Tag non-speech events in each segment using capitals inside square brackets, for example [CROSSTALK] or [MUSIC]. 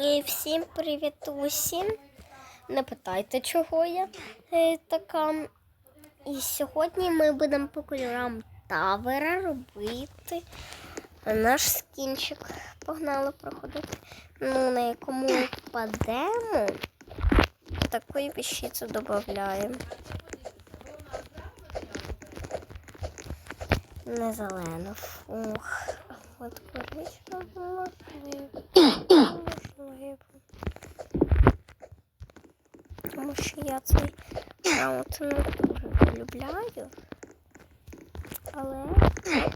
І всім привіт усім. Не питайте, чого я е, така. І сьогодні ми будемо по кольорам тавера робити наш скінчик. Погнали проходити. Ну, на якому впадемо, такої вещиці додаємо. Не зелено. Фух. От коричнево можливо. Можливо. Тому що я цей раунд не дуже полюбляю. Але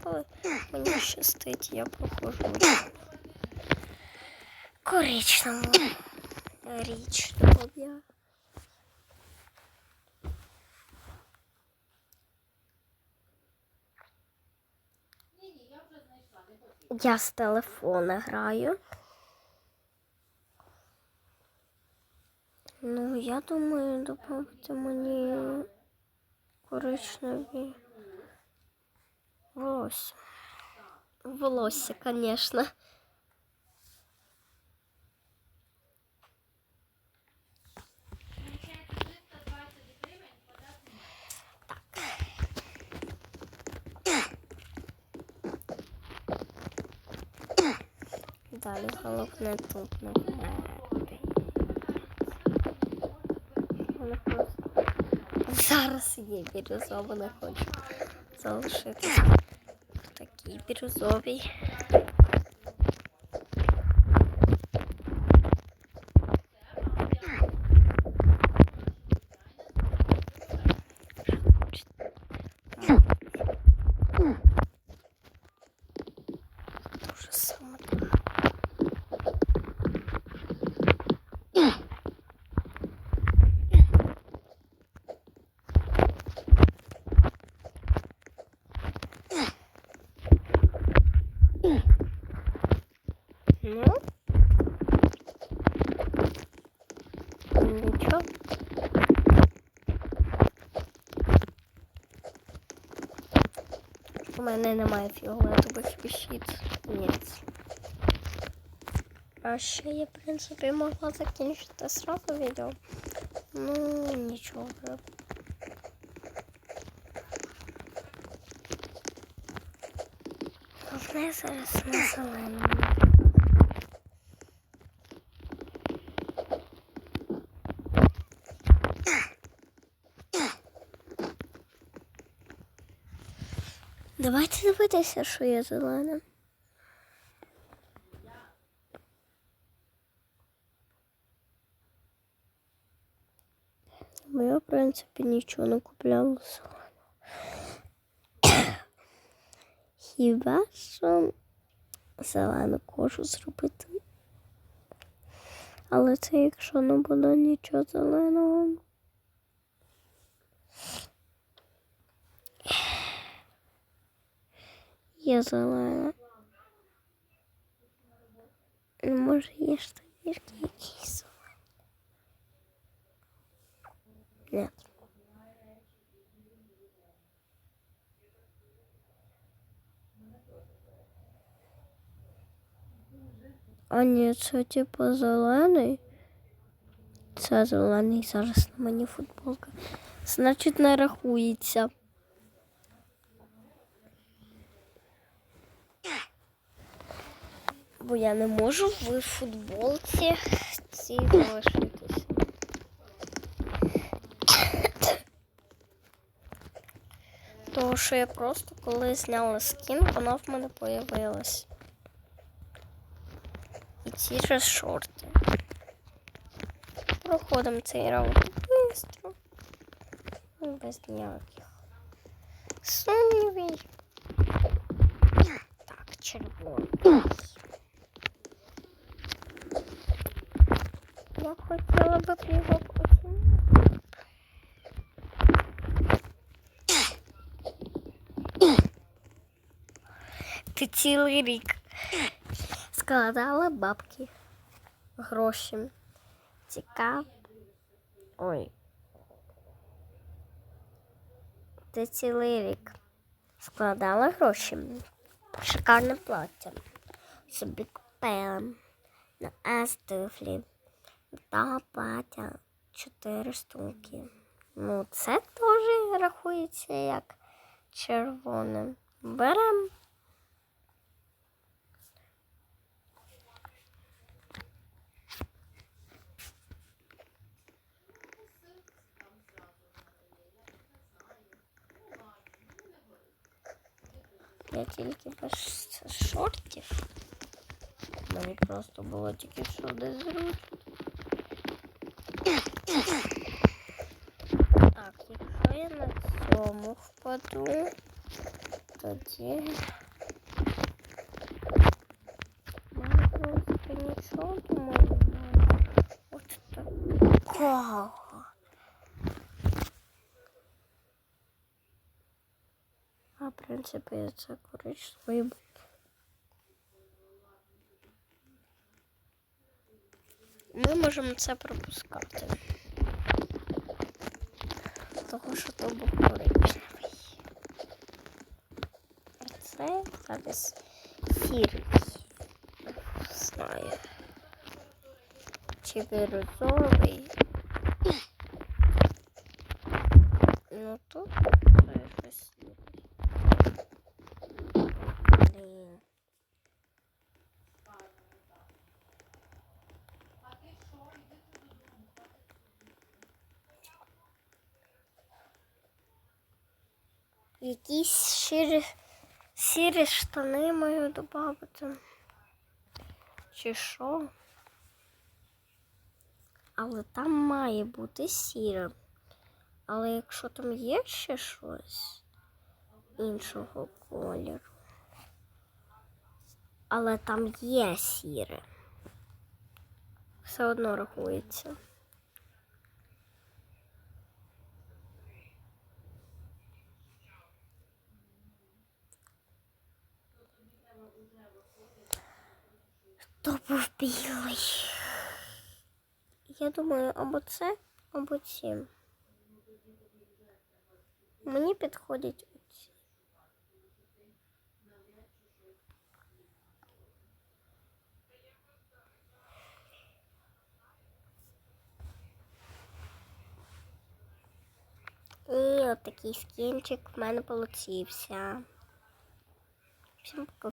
коли мені щастить, я проходжу коричневу річ я. Я з телефона граю. Ну, я думаю, допомогти мені коричневі волосся. Волосся, звісно. Далі головне тут Вона просто зараз є бірюзова, не хочу залишитись в такій. Дуже сумно. Ну. Нічого. У мене немає фіолетових віщиць. Ні. А ще я, в принципі, могла закінчити сразу відео. Ну, нічого. Головне зараз на зеленому. Давайте дивитися, що є зелене. Бо я, в принципі, нічого не купляла зеленого. [COUGHS] Хіба що зелену кожу зробити. Але це якщо не буде нічого зеленого. Є зелена. Ну, Може, є штанішки якісь зелені. Ні. А ні, це типу зелений. Це зелений зараз на мені футболка. Значить, не рахується. Бо я не можу в футболці цій залишитись. Тому що я просто коли зняла скін, вона в мене появилась. І ці ж шорти. Проходимо цей раунд швидко. Без ніяких сумнівів. Так, червоний. Я хотіла би б його. Ти цілий рік складала бабки гроші. Цікаво. Ой. Ти цілий рік складала гроші. Шикарне плаття. Собі купила. На С туфлі. Та плаття 4 штуки. Ну, це теж рахується як червоним. Берем. Я тільки без шортів. Мені просто було тільки що десь зручно. Так, якщо я на цьому впаду, тоді. Мене, в принципі, нічого думаю. немає. От такого. А, в принципі, це коричневий. Ми можемо це пропускати. Того, що то був коричневий. А це зараз сірий. Знаю. Чи бірюзовий. Ну тут це щось сірий. Блін. Якісь сірі, сірі штани маю додати. Чи що? Але там має бути сіре. Але якщо там є ще щось іншого кольору. Але там є сіре. Все одно рахується. То був білий. Я думаю, або це, або ці. Мені підходять оці. І отакий скінчик в мене получився. Всім пока.